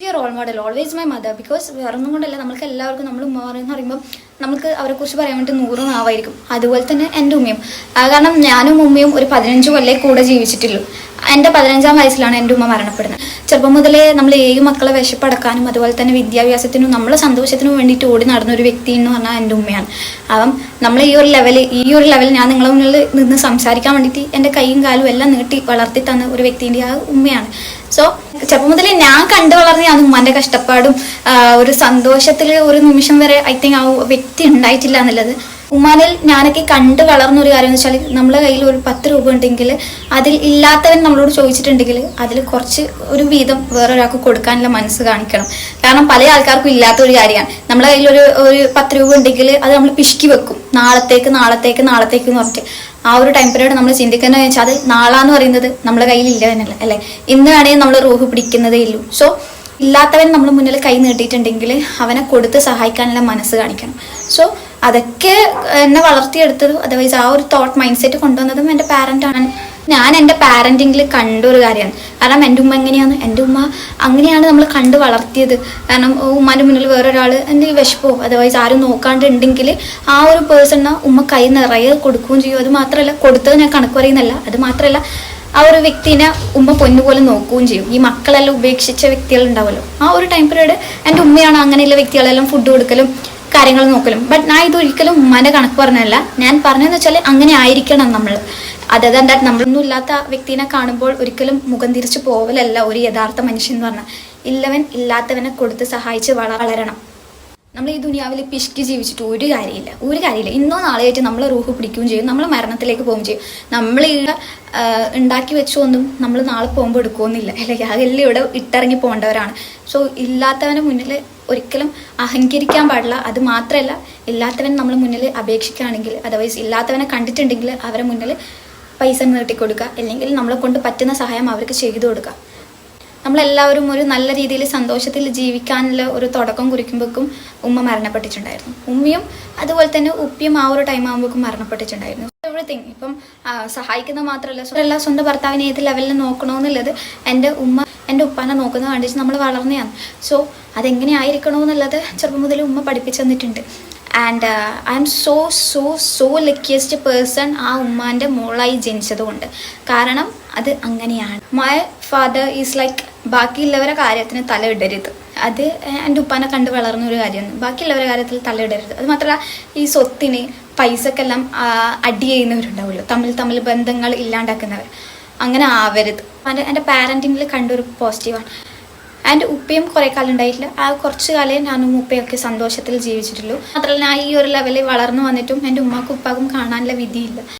Role model always my mother because വേറൊന്നും കൊണ്ടല്ല നമ്മൾക്ക് എല്ലാവർക്കും നമ്മൾ ഉമ്മ എന്ന് പറയുമ്പോൾ നമുക്ക് അവരെക്കുറിച്ച് പറയാൻ വേണ്ടി നൂറ് നാവായിരിക്കും. അതുപോലെ തന്നെ എന്റെ ഉമ്മയും. കാരണം ഞാനും ഉമ്മയും ഒരു പതിനഞ്ച് കൊല്ലേ കൂടെ ജീവിച്ചിട്ടുള്ളൂ. എന്റെ പതിനഞ്ചാം വയസ്സിലാണ് എന്റെ ഉമ്മ മരണപ്പെടുന്നത്. ചെറുപ്പം മുതലേ നമ്മൾ ഏഴ് മക്കളെ വിശപ്പടക്കാനും അതുപോലെ തന്നെ വിദ്യാഭ്യാസത്തിനും നമ്മളെ സന്തോഷത്തിനും വേണ്ടിയിട്ട് ഓടി നടന്ന ഒരു വ്യക്തി എന്ന് പറഞ്ഞാൽ എന്റെ ഉമ്മയാണ്. അപ്പം നമ്മൾ ഈ ഒരു ലെവൽ ഈ ഒരു ലെവൽ ഞാൻ നിങ്ങളെ മുന്നിൽ നിന്ന് സംസാരിക്കാൻ വേണ്ടിയിട്ട് എന്റെ കൈയും കാലും എല്ലാം നീട്ടി വളർത്തി തന്ന ഒരു വ്യക്തിന്റെ ആ ഉമ്മയാണ്. സോ ചെറുപ്പം മുതലേ ഞാൻ കണ്ടു വളർന്ന ഉമ്മാന്റെ കഷ്ടപ്പാടും ഒരു സന്തോഷത്തിൽ ഒരു നിമിഷം വരെ ഐ തിങ്ക് ആ വ്യക്തി ഉണ്ടായിട്ടില്ല എന്നുള്ളത് ഉമ്മാനിൽ ഞാനൊക്കെ കണ്ടു വളർന്ന ഒരു കാര്യം എന്ന് വെച്ചാൽ നമ്മളെ കയ്യിൽ ഒരു പത്ത് രൂപ ഉണ്ടെങ്കിൽ അതിൽ ഇല്ലാത്തവൻ നമ്മളോട് ചോദിച്ചിട്ടുണ്ടെങ്കിൽ അതിൽ കുറച്ച് ഒരു വീതം വേറൊരാൾക്ക് കൊടുക്കാനുള്ള മനസ്സ് കാണിക്കണം. കാരണം പല ആൾക്കാർക്കും ഇല്ലാത്ത ഒരു കാര്യമാണ്. നമ്മളെ കയ്യിൽ ഒരു ഒരു പത്ത് രൂപ ഉണ്ടെങ്കിൽ അത് നമ്മൾ പിശുക്കി വെക്കും. നാളത്തേക്ക് നാളത്തേക്ക് നാളത്തേക്ക് എന്ന് പറഞ്ഞിട്ട്. ആ ഒരു ടൈം പീരീഡ് നമ്മൾ ചിന്തിക്കുന്നത് വെച്ചാൽ അത് നാളാന്ന് പറയുന്നത് നമ്മുടെ കയ്യിൽ ഇല്ല എന്നല്ല അല്ലെ? വേണമെങ്കിൽ നമ്മൾ റൂഹ് പിടിക്കുന്നതേ ഉള്ളൂ സോ ഇല്ലാത്തവൻ നമ്മൾ മുന്നിൽ കൈ നീട്ടിയിട്ടുണ്ടെങ്കിൽ അവനെ കൊടുത്ത് സഹായിക്കാനുള്ള മനസ്സ് കാണിക്കണം. സോ അതൊക്കെ എന്നെ വളർത്തിയെടുത്തതും അതർവൈസ് ആ ഒരു തോട്ട് മൈൻഡ് സെറ്റ് കൊണ്ടുവന്നതും എന്റെ പാരന്റാണ് ഞാൻ എന്റെ പാരന്റിങ്ങിൽ കണ്ട ഒരു കാര്യമാണ്. കാരണം എന്റെ ഉമ്മ എങ്ങനെയാണ്? എന്റെ ഉമ്മ അങ്ങനെയാണ് നമ്മൾ കണ്ട് വളർത്തിയത്. കാരണം ഉമ്മാന്റെ മുന്നിൽ വേറൊരാൾ എന്തെങ്കിലും വിശപ്പോ? അതർവൈസ് ആരും നോക്കാണ്ടുണ്ടെങ്കിൽ ആ ഒരു പേഴ്സണിന് ഉമ്മ കൈ നിറയെ കൊടുക്കുകയും ചെയ്യും. അത് മാത്രമല്ല കൊടുത്തത് ഞാൻ കണക്ക് പറയുന്നല്ല അത് മാത്രമല്ല ആ ഒരു വ്യക്തിനെ ഉമ്മ പൊന്നുപോലെ നോക്കുകയും ചെയ്യും. ഈ മക്കളെല്ലാം ഉപേക്ഷിച്ച വ്യക്തികളുണ്ടാവുമല്ലോ. ആ ഒരു ടൈം പീരീഡ് എന്റെ ഉമ്മയാണ് അങ്ങനെയുള്ള വ്യക്തികളെല്ലാം ഫുഡ് കൊടുക്കലും കാര്യങ്ങൾ നോക്കലും. ബട്ട് ഞാൻ ഇതൊരിക്കലും ഉമ്മാന്റെ കണക്ക് പറഞ്ഞല്ല ഞാൻ പറഞ്ഞതെന്ന് വെച്ചാൽ അങ്ങനെ ആയിരിക്കണം നമ്മൾ. അതായത് ദാറ്റ് നമ്മളൊന്നും ഇല്ലാത്ത വ്യക്തിനെ കാണുമ്പോൾ ഒരിക്കലും മുഖം തിരിച്ചു പോവലല്ല ഒരു യഥാർത്ഥ മനുഷ്യൻ എന്ന് പറഞ്ഞാൽ. ഇല്ലവൻ ഇല്ലാത്തവനെ കൊടുത്ത് സഹായിച്ച് വള- വളരണം. നമ്മൾ ഈ ദുനിയാവിൽ പിശുക്കി ജീവിച്ചിട്ട് ഒരു കാര്യമില്ല. ഒരു കാര്യമില്ല. ഇന്നോ നാളെയായിട്ട് നമ്മൾ റൂഹ് പിടിക്കുകയും ചെയ്യും. നമ്മൾ മരണത്തിലേക്ക് പോവുകയും ചെയ്യും. നമ്മൾ ഇവിടെ ഉണ്ടാക്കി വെച്ചൊന്നും നമ്മൾ നാളെ പോകുമ്പോൾ എടുക്കുമെന്നില്ല അല്ലെങ്കിൽ അതെല്ലാം ഇവിടെ ഇട്ടിറങ്ങി പോകേണ്ടവരാണ്. സോ ഇല്ലാത്തവന് മുന്നിൽ ഒരിക്കലും അഹങ്കരിക്കാൻ പാടില്ല. അത് മാത്രമല്ല ഇല്ലാത്തവൻ നമ്മൾ മുന്നിൽ അപേക്ഷിക്കുകയാണെങ്കിൽ അതർവൈസ് ഇല്ലാത്തവനെ കണ്ടിട്ടുണ്ടെങ്കിൽ അവരെ മുന്നിൽ പൈസ നീട്ടിക്കൊടുക്കുക അല്ലെങ്കിൽ നമ്മളെ കൊണ്ട് പറ്റുന്ന സഹായം അവർക്ക് ചെയ്തു കൊടുക്കുക. നമ്മളെല്ലാവരും ഒരു നല്ല രീതിയിൽ സന്തോഷത്തിൽ ജീവിക്കാനുള്ള ഒരു തുടക്കം കുറിക്കുമ്പോഴേക്കും ഉമ്മ മരണപ്പെട്ടിട്ടുണ്ടായിരുന്നു. ഉമ്മയും അതുപോലെ തന്നെ ഉപ്പിയും ആ ഒരു ടൈം ആകുമ്പോഴേക്കും മരണപ്പെട്ടിട്ടുണ്ടായിരുന്നു. എവറിത്തിങ് ഇപ്പം സഹായിക്കുന്നത് സഹായിക്കുന്ന മാത്രമല്ല എല്ലാ സ്വന്തം ഭർത്താവിനെ ഏത് ലെവലിൽ നോക്കണമെന്നുള്ളത് എന്റെ ഉമ്മ എന്റെ ഉപ്പാനെ നോക്കുന്നത് കണ്ടിട്ട് നമ്മൾ വളർന്നതാണ്. സോ അതെങ്ങനെ ആയിരിക്കണമെന്നുള്ളത് ചെറുപ്പം മുതൽ ഉമ്മ പഠിപ്പിച്ചു തന്നിട്ടുണ്ട്. And I'm so so so luckiest person ആ ഉമ്മാന്റെ മോളായി ജനിച്ചതുകൊണ്ട്. കാരണം അത് അങ്ങനെയാണ്. മൈ ഫാദർ ഈസ് ലൈക്ക് ബാക്കിയുള്ളവരെ കാര്യത്തിന് തലയിടരുത്. അത് എന്റെ ഉപ്പാനെ കണ്ട് വളർന്ന ഒരു കാര്യമാണ്. ബാക്കിയുള്ളവരെ കാര്യത്തിൽ തലയിടരുത്. അത് മാത്രമല്ല ഈ സ്വത്തിന് പൈസക്കെല്ലാം അടി ചെയ്യുന്നവരുണ്ടാവുമല്ലോ. തമ്മിൽ തമ്മിൽ ബന്ധങ്ങൾ ഇല്ലാണ്ടാക്കുന്നവർ. അങ്ങനെ ആവരുത്. എന്റെ പാരന്റിങ്ങിൽ കണ്ടൊരു പോസിറ്റീവാണ് എന്റെ ഉപ്പയും കുറേ കാലം ഉണ്ടായിട്ടില്ല. ആ കുറച്ച് കാലേ ഞാനും ഉപ്പയൊക്കെ സന്തോഷത്തിൽ ജീവിച്ചിട്ടുള്ളൂ. മാത്രമല്ല ഞാൻ ഈ ഒരു ലെവലിൽ വളർന്നു വന്നിട്ടും എന്റെ ഉമ്മാക്കും ഉപ്പാക്കും കാണാനുള്ള വിധിയില്ല.